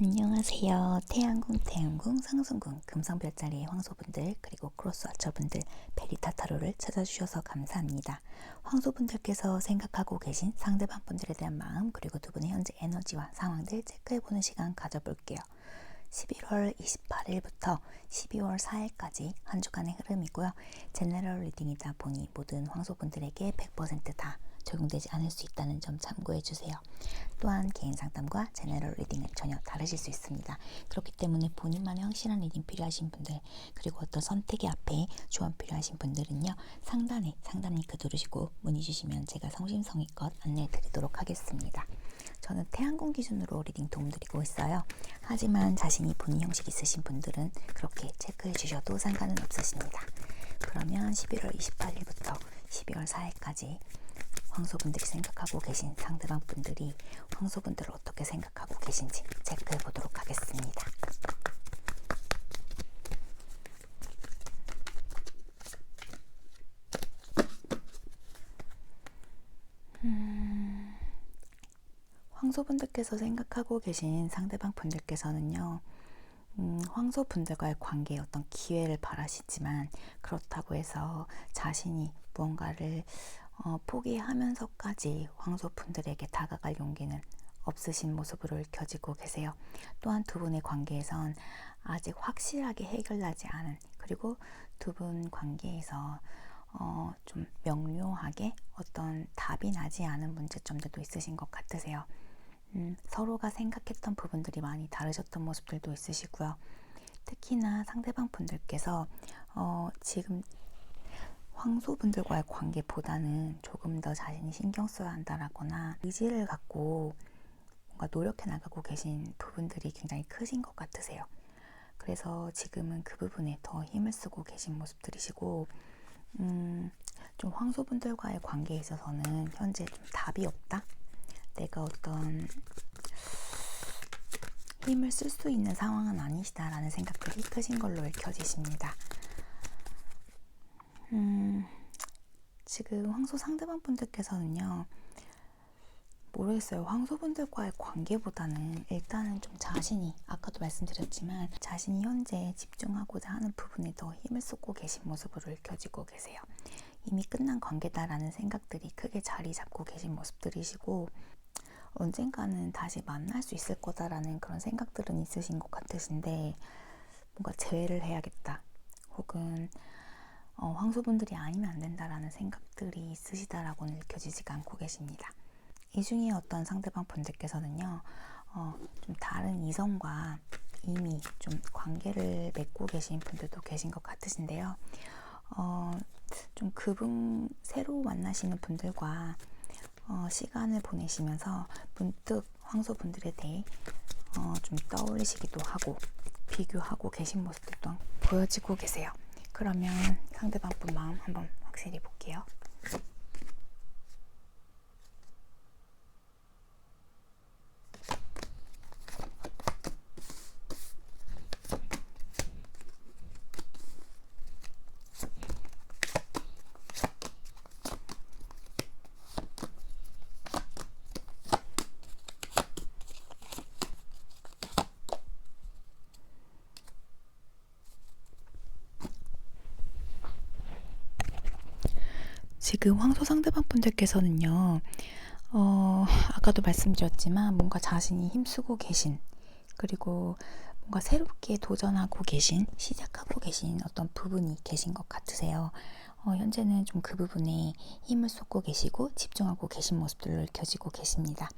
안녕하세요. 태양궁, 태양궁, 상승궁, 금성별자리의 황소분들 그리고 크로스 아처분들 베리타타로를 찾아주셔서 감사합니다. 황소분들께서 생각하고 계신 상대방 분들에 대한 마음 그리고 두 분의 현재 에너지와 상황들 체크해보는 시간 가져볼게요. 11월 28일부터 12월 4일까지 한 주간의 흐름이고요. 제너럴 리딩이다 보니 모든 황소분들에게 100%다 적용되지 않을 수 있다는 점 참고해 주세요. 또한 개인 상담과 제너럴 리딩은 전혀 다르실 수 있습니다. 그렇기 때문에 본인만의 확실한 리딩 필요하신 분들 그리고 어떤 선택의 앞에 조언 필요하신 분들은요 상단에 상담 링크 누르시고 문의 주시면 제가 성심성의껏 안내해 드리도록 하겠습니다. 저는 태양궁 기준으로 리딩 도움드리고 있어요. 하지만 자신이 본인 형식 있으신 분들은 그렇게 체크해 주셔도 상관은 없으십니다. 그러면 11월 28일부터 12월 4일까지 황소분들이 생각하고 계신 상대방 분들이 황소분들을 어떻게 생각하고 계신지 체크해 보도록 하겠습니다. 음, 황소분들께서 생각하고 계신 상대방 분들께서는요, 음, 황소분들과의 관계에 어떤 기회를 바라시지만 그렇다고 해서 자신이 무언가를 어, 포기하면서까지 황소분들에게 다가갈 용기는 없으신 모습으로 읽혀지고 계세요. 또한 두 분의 관계에선 아직 확실하게 해결나지 않은 그리고 두 분 관계에서 어, 좀 명료하게 어떤 답이 나지 않은 문제점들도 있으신 것 같으세요. 음, 서로가 생각했던 부분들이 많이 다르셨던 모습들도 있으시고요. 특히나 상대방 분들께서 어, 지금 황소분들과의 관계보다는 조금 더 자신이 신경 써야 한다라거나 의지를 갖고 뭔가 노력해 나가고 계신 부분들이 굉장히 크신 것 같으세요. 그래서 지금은 그 부분에 더 힘을 쓰고 계신 모습들이시고, 음, 좀 황소분들과의 관계에 있어서는 현재 좀 답이 없다? 내가 어떤 힘을 쓸 수 있는 상황은 아니시다라는 생각들이 크신 걸로 읽혀지십니다. 음, 지금 황소 상대방 분들께서는요, 모르겠어요. 황소분들과의 관계보다는 일단은 좀 자신이, 아까도 말씀드렸지만, 자신이 현재 집중하고자 하는 부분에 더 힘을 쏟고 계신 모습으로 읽혀지고 계세요. 이미 끝난 관계다라는 생각들이 크게 자리 잡고 계신 모습들이시고, 언젠가는 다시 만날 수 있을 거다라는 그런 생각들은 있으신 것 같으신데, 뭔가 재회를 해야겠다. 혹은 어, 황소분들이 아니면 안 된다라는 생각들이 있으시다라고는 느껴지지가 않고 계십니다. 이 중에 어떤 상대방 분들께서는요, 어, 좀 다른 이성과 이미 좀 관계를 맺고 계신 분들도 계신 것 같으신데요. 어, 좀 그분 새로 만나시는 분들과 어, 시간을 보내시면서 문득 황소분들에 대해 어, 좀 떠올리시기도 하고 비교하고 계신 모습도 보여지고 계세요. 그러면 상대방 분 마음 한번 확실히 볼게요. 지금 황소 상대방 분들께서는요, 어, 아까도 말씀드렸지만 뭔가 자신이 힘쓰고 계신, 그리고 뭔가 새롭게 도전하고 계신, 시작하고 계신 어떤 부분이 계신 것 같으세요. 어, 현재는 좀 그 부분에 힘을 쏟고 계시고 집중하고 계신 모습들로 읽혀지고 계십니다.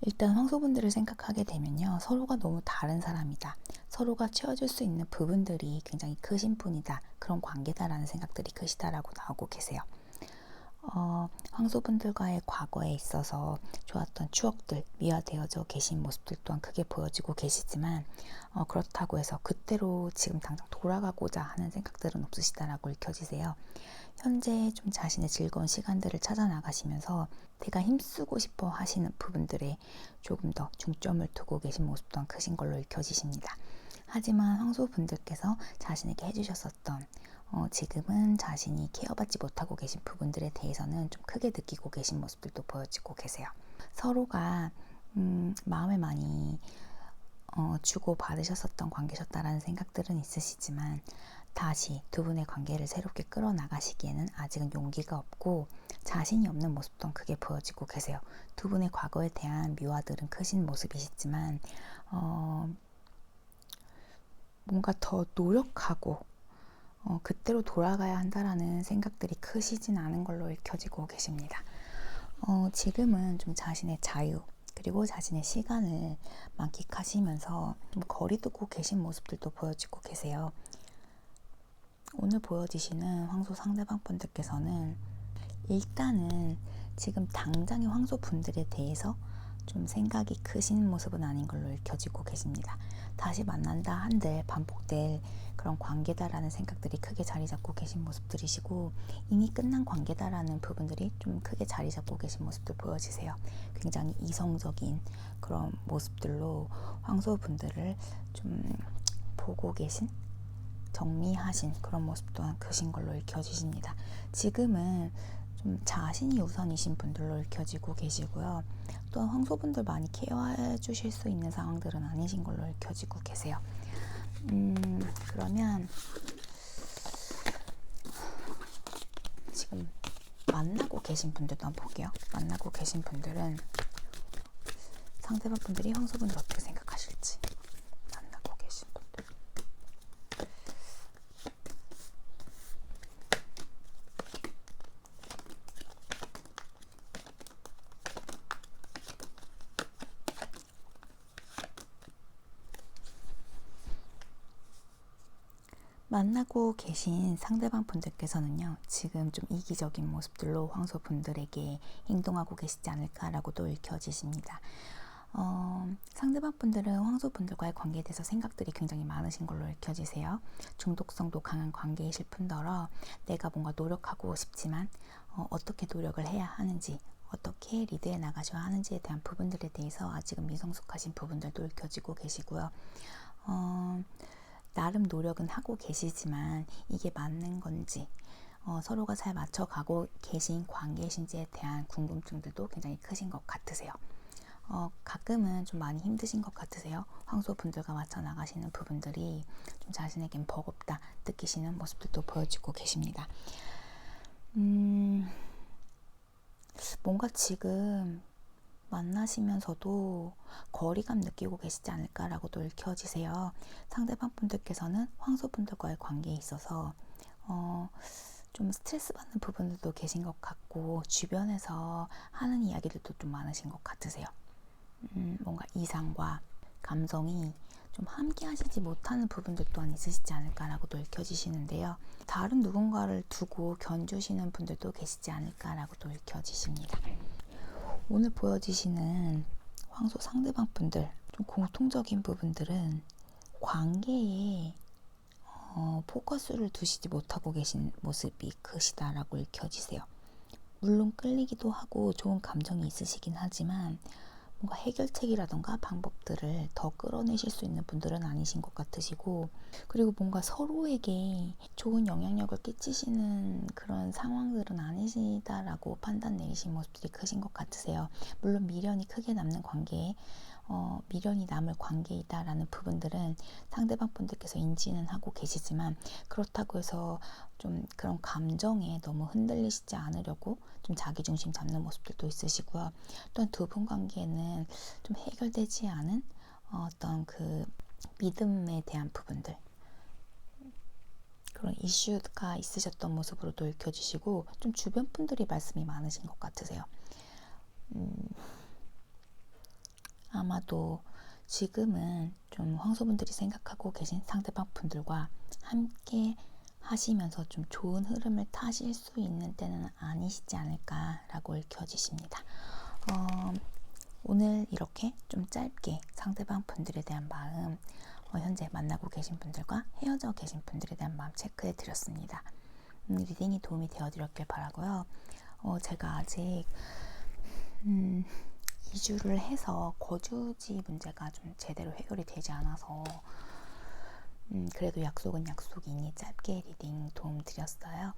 일단 황소분들을 생각하게 되면요. 서로가 너무 다른 사람이다. 서로가 채워줄 수 있는 부분들이 굉장히 크신 분이다. 그런 관계다라는 생각들이 크시다라고 나오고 계세요. 어, 황소분들과의 과거에 있어서 좋았던 추억들, 미화되어져 계신 모습들 또한 크게 보여지고 계시지만 어, 그렇다고 해서 그때로 지금 당장 돌아가고자 하는 생각들은 없으시다라고 읽혀지세요. 현재 좀 자신의 즐거운 시간들을 찾아 나가시면서 내가 힘쓰고 싶어 하시는 부분들에 조금 더 중점을 두고 계신 모습 또한 크신 걸로 읽혀지십니다. 하지만 황소분들께서 자신에게 해주셨었던 어, 지금은 자신이 케어받지 못하고 계신 부분들에 대해서는 좀 크게 느끼고 계신 모습들도 보여지고 계세요. 서로가 음, 마음을 많이 어, 주고 받으셨었던 관계셨다라는 생각들은 있으시지만 다시 두 분의 관계를 새롭게 끌어나가시기에는 아직은 용기가 없고 자신이 없는 모습도 크게 보여지고 계세요. 두 분의 과거에 대한 미화들은 크신 모습이시지만 어, 뭔가 더 노력하고 어, 그때로 돌아가야 한다라는 생각들이 크시진 않은 걸로 읽혀지고 계십니다. 어, 지금은 좀 자신의 자유 그리고 자신의 시간을 만끽하시면서 좀 거리두고 계신 모습들도 보여지고 계세요. 오늘 보여지시는 황소 상대방 분들께서는 일단은 지금 당장의 황소 분들에 대해서 좀 생각이 크신 모습은 아닌 걸로 읽혀지고 계십니다. 다시 만난다 한들 반복될 그런 관계다라는 생각들이 크게 자리 잡고 계신 모습들이시고 이미 끝난 관계다라는 부분들이 좀 크게 자리 잡고 계신 모습들 보여지세요. 굉장히 이성적인 그런 모습들로 황소분들을 좀 보고 계신 정리하신 그런 모습 또한 크신 걸로 읽혀지십니다. 지금은 좀 자신이 우선이신 분들로 읽혀지고 계시고요. 또한 황소분들 많이 케어해 주실 수 있는 상황들은 아니신 걸로 읽혀지고 계세요. 음, 그러면 지금 만나고 계신 분들도 한번 볼게요. 만나고 계신 분들은 상대방 분들이 황소분들 어떻게 생각하실지. 만나고 계신 분들. 만나고 계신 상대방 분들께서는요, 지금 좀 이기적인 모습들로 황소 분들에게 행동하고 계시지 않을까라고도 읽혀지십니다. 어, 상대방 분들은 황소 분들과의 관계에 대해서 생각들이 굉장히 많으신 걸로 읽혀지세요. 중독성도 강한 관계이실 뿐더러 내가 뭔가 노력하고 싶지만 어, 어떻게 노력을 해야 하는지 어떻게 리드해 나가셔야 하는지에 대한 부분들에 대해서 아직은 미성숙하신 부분들도 읽혀지고 계시고요. 어, 나름 노력은 하고 계시지만 이게 맞는 건지 어, 서로가 잘 맞춰가고 계신 관계신지에 대한 궁금증들도 굉장히 크신 것 같으세요. 어, 가끔은 좀 많이 힘드신 것 같으세요. 황소분들과 맞춰 나가시는 부분들이 좀 자신에겐 버겁다 느끼시는 모습들도 보여지고 계십니다. 음, 뭔가 지금 만나시면서도 거리감 느끼고 계시지 않을까라고도 읽혀지세요. 상대방 분들께서는 황소분들과의 관계에 있어서 어, 좀 스트레스 받는 부분들도 계신 것 같고 주변에서 하는 이야기들도 좀 많으신 것 같으세요. 음, 뭔가 이상과 감성이 좀 함께 하시지 못하는 부분들 또한 있으시지 않을까라고도 읽혀지시는데요. 다른 누군가를 두고 견주시는 분들도 계시지 않을까라고도 읽혀지십니다. 오늘 보여지시는 황소 상대방 분들 좀 공통적인 부분들은 관계에 어, 포커스를 두시지 못하고 계신 모습이 크시다라고 읽혀지세요. 물론 끌리기도 하고 좋은 감정이 있으시긴 하지만 뭔가 해결책이라던가 방법들을 더 끌어내실 수 있는 분들은 아니신 것 같으시고 그리고 뭔가 서로에게 좋은 영향력을 끼치시는 그런 상황들은 아니시다라고 판단 내리신 모습들이 크신 것 같으세요. 물론 미련이 크게 남는 관계에 어, 미련이 남을 관계이다라는 부분들은 상대방 분들께서 인지는 하고 계시지만 그렇다고 해서 좀 그런 감정에 너무 흔들리시지 않으려고 좀 자기중심 잡는 모습들도 있으시고요. 또한 두 분 관계는 좀 해결되지 않은 어, 어떤 그 믿음에 대한 부분들 그런 이슈가 있으셨던 모습으로도 읽혀지시고 좀 주변 분들이 말씀이 많으신 것 같으세요. 음, 아마도 지금은 좀 황소분들이 생각하고 계신 상대방 분들과 함께 하시면서 좀 좋은 흐름을 타실 수 있는 때는 아니시지 않을까라고 읽혀지십니다. 어, 오늘 이렇게 좀 짧게 상대방 분들에 대한 마음, 어, 현재 만나고 계신 분들과 헤어져 계신 분들에 대한 마음 체크해 드렸습니다. 음, 리딩이 도움이 되어 드렸길 바라고요. 어, 제가 아직 음, 이주를 해서 거주지 문제가 좀 제대로 해결이 되지 않아서 음, 그래도 약속은 약속이니 짧게 리딩 도움 드렸어요.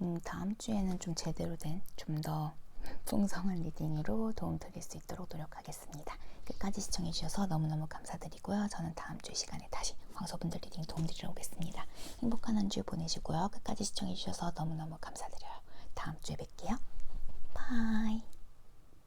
음, 다음 주에는 좀 제대로 된 좀 더 풍성한 리딩으로 도움 드릴 수 있도록 노력하겠습니다. 끝까지 시청해 주셔서 너무너무 감사드리고요. 저는 다음 주 시간에 다시 황소분들 리딩 도움 드리러 오겠습니다. 행복한 한 주 보내시고요. 끝까지 시청해 주셔서 너무너무 감사드려요. 다음 주에 뵐게요. 바이.